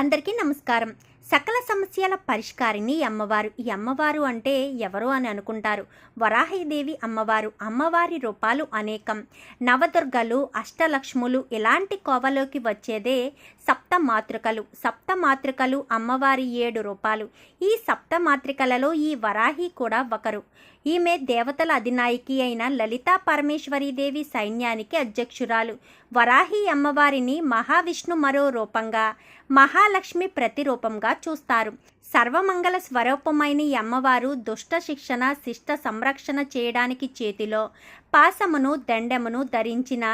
అందరికీ నమస్కారం. సకల సమస్యల పరిష్కారిణి అమ్మవారు. ఈ అమ్మవారు అంటే ఎవరు అని అనుకుంటారు. వరాహిదేవి అమ్మవారు. అమ్మవారి రూపాలు అనేకం. నవదుర్గలు అష్టలక్ష్ములు ఇలాంటి కోవలోకి వచ్చేదే సప్త మాతృకలు సప్త మాతృకలు అమ్మవారి ఏడు రూపాలు. ఈ సప్త మాతృకలలో ఈ వరాహి కూడా ఒకరు. ఈమె దేవతల అధినాయకి అయిన లలితా పరమేశ్వరీదేవి సైన్యానికి అధ్యక్షురాలు. వరాహి అమ్మవారిని మహావిష్ణు మరో రూపంగా మహాలక్ష్మి ప్రతిరూపంగా చూస్తారు. సర్వమంగళ స్వరూపమైన ఈ అమ్మవారు దుష్ట శిక్షణ శిష్ట సంరక్షణ చేయడానికి చేతిలో పాసమును దండమును ధరించిన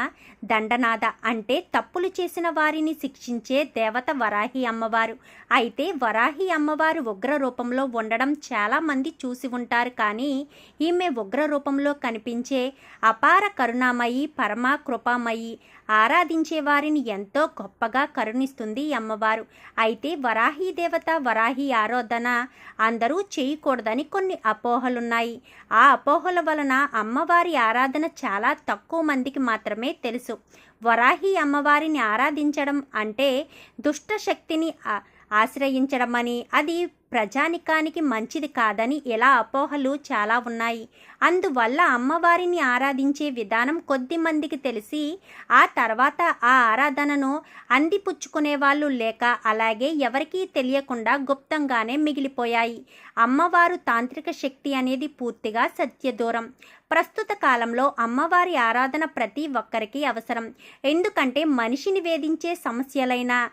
దండనాథ అంటే తప్పులు చేసిన వారిని శిక్షించే దేవత వరాహి అమ్మవారు. అయితే వరాహి అమ్మవారు ఉగ్ర రూపంలో ఉండడం చాలామంది చూసి ఉంటారు. కానీ ఈమె ఉగ్ర రూపంలో కనిపించే అపార కరుణామయి పరమ కృపామయి ఆరాధించే వారిని ఎంతో గొప్పగా కరుణిస్తుంది ఈ అమ్మవారు. అయితే వరాహి దేవత వరాహి ఆరాధన అందరూ చేయకూడదని కొన్ని అపోహలున్నాయి. ఆ అపోహల వలన అమ్మవారి ఆరాధన చాలా తక్కువ మందికి మాత్రమే తెలుసు. వరాహి అమ్మవారిని ఆరాధించడం అంటే దుష్ట శక్తిని ఆశ్రయించడమని అది ప్రజానికానికి మంచిది కాదని ఇలా అపోహలు చాలా ఉన్నాయి. అందువల్ల అమ్మవారిని ఆరాధించే విధానం కొద్ది మందికి తెలిసి ఆ తర్వాత ఆ ఆరాధనను అందిపుచ్చుకునే వాళ్ళు లేక అలాగే ఎవరికీ తెలియకుండా గుప్తంగానే మిగిలిపోయాయి. అమ్మవారు తాంత్రిక శక్తి అనేది పూర్తిగా సత్యదూరం. ప్రస్తుత కాలంలో అమ్మవారి ఆరాధన ప్రతి ఒక్కరికి అవసరం. ఎందుకంటే మనిషిని వేధించే సమస్యలైనా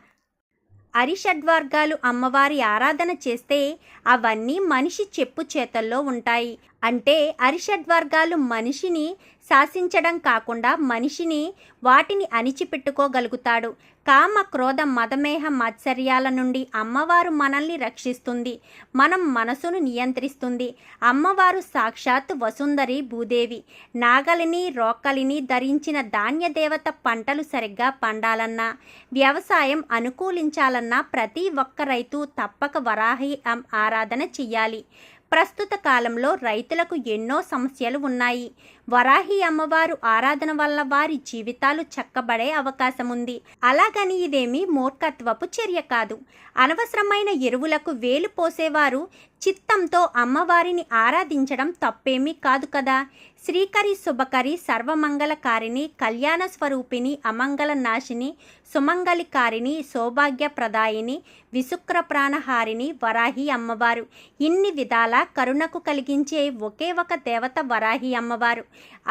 అరిషడ్వర్గాలు అమ్మవారి ఆరాధన చేస్తే అవన్నీ మనిషి చెప్పు చేతల్లో ఉంటాయి. అంటే అరిషడ్వర్గాలు మనిషిని శాసించడం కాకుండా మనిషిని వాటిని అణిచిపెట్టుకోగలుగుతాడు. కామ క్రోధ మదమేహ మత్సర్యాల నుండి అమ్మవారు మనల్ని రక్షిస్తుంది. మనం మనసును నియంత్రిస్తుంది. అమ్మవారు సాక్షాత్ వసుందరి భూదేవి. నాగలిని రోక్కలిని ధరించిన ధాన్య దేవత పంటలు సరిగ్గా పండాలన్నా వ్యవసాయం అనుకూలించాలన్నా ప్రతి ఒక్క రైతు తప్పక వరాహి ఆరాధన చెయ్యాలి. ప్రస్తుత కాలంలో రైతులకు ఎన్నో సమస్యలు ఉన్నాయి. వరాహి అమ్మవారు ఆరాధన వల్ల వారి జీవితాలు చక్కబడే అవకాశం ఉంది అలాగని ఇదేమీ మూర్ఖత్వపు చర్య కాదు. అనవసరమైన ఎరువులకు వేలు పోసేవారు చిత్తంతో అమ్మవారిని ఆరాధించడం తప్పేమీ కాదు కదా. శ్రీకరి శుభకరి సర్వమంగళకారిణి కళ్యాణ స్వరూపిణి అమంగళ నాశిని సుమంగళికారిణి సౌభాగ్యప్రదాయిని విశుక్ర ప్రాణహారిణి వరాహి అమ్మవారు. ఇన్ని విధాల కరుణకు కలిగించే ఒకే ఒక దేవత వరాహి అమ్మవారు.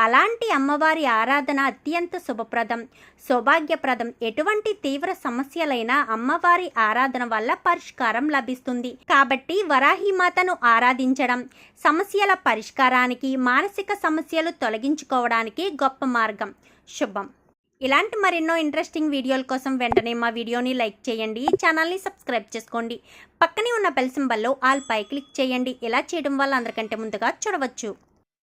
అలాంటి అమ్మవారి ఆరాధన అత్యంత శుభప్రదం. సౌభాగ్యప్రదం. ఎటువంటి తీవ్ర సమస్యలైనా అమ్మవారి ఆరాధన వల్ల పరిష్కారం లభిస్తుంది. కాబట్టి వరాహి మాతను ఆరాధించడం సమస్యల పరిష్కారానికి మానసిక సమస్యలు తొలగించుకోవడానికి గొప్ప మార్గం. శుభం. ఇలాంటి మరెన్నో ఇంట్రెస్టింగ్ వీడియోల కోసం వెంటనే మా వీడియోని లైక్ చేయండి ఛానల్ని సబ్స్క్రైబ్ చేసుకోండి. పక్కనే ఉన్న బెల్ సింబల్లో ఆల్ పై క్లిక్ చేయండి. ఇలా చేయడం వల్ల అందరికంటే ముందుగా చూడవచ్చు.